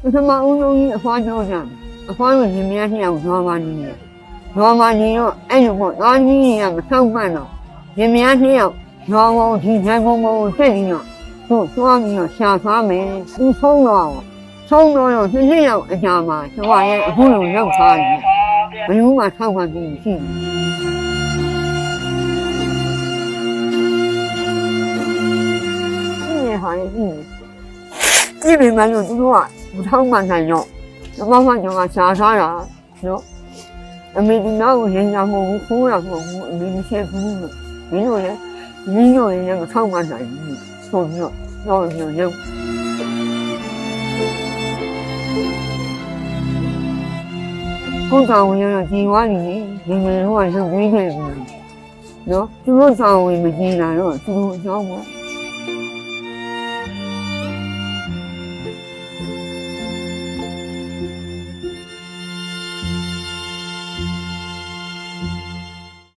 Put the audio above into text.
ပထမဦးဆုံးကြီးအဖွားပြောကြတယ်အဖွားတို့ရင်မရနှစ်ယောက်ရွာပါနေတယ်ရွာပါနေတော့အဲ့လိုပေါ့သားကြီးတွေကမဆောက်မှန်းတော့ရင်မရနှစ်ယောက်ရွာပေါ်ဒီနိုင်ပေါ်ပေါ်ဆက်ပြီးတော့သူ့သွားပြီးတော့ရှာသွားမယ်သူဆုံးတော့ဆုံးတော့တော့နှစ်နှစ်ယောက်အကြာမှာကျွန်မရဲ့အခုလိုရောက်သွားတယ်ဘယ်သူမှထောက်ခံပြီးမရှိဘူးဒီဟာရဲ့ဒီကြည့်နေမှလို့သူတို့ကမထောက်မှန်နိုင်တော့ကျွန်မမှကျွန်မရှာထားတာနော်အမေဒီ 地里面就是说，有仓鼠在养。那妈妈养下小山羊，有。那没听到过人家说哭我我没写作业，没有人，没有人那个仓鼠在养，所以，所我就。我家我两我花狸，里面的话是母的，有，这个仓我，我面是公的，这个仓我。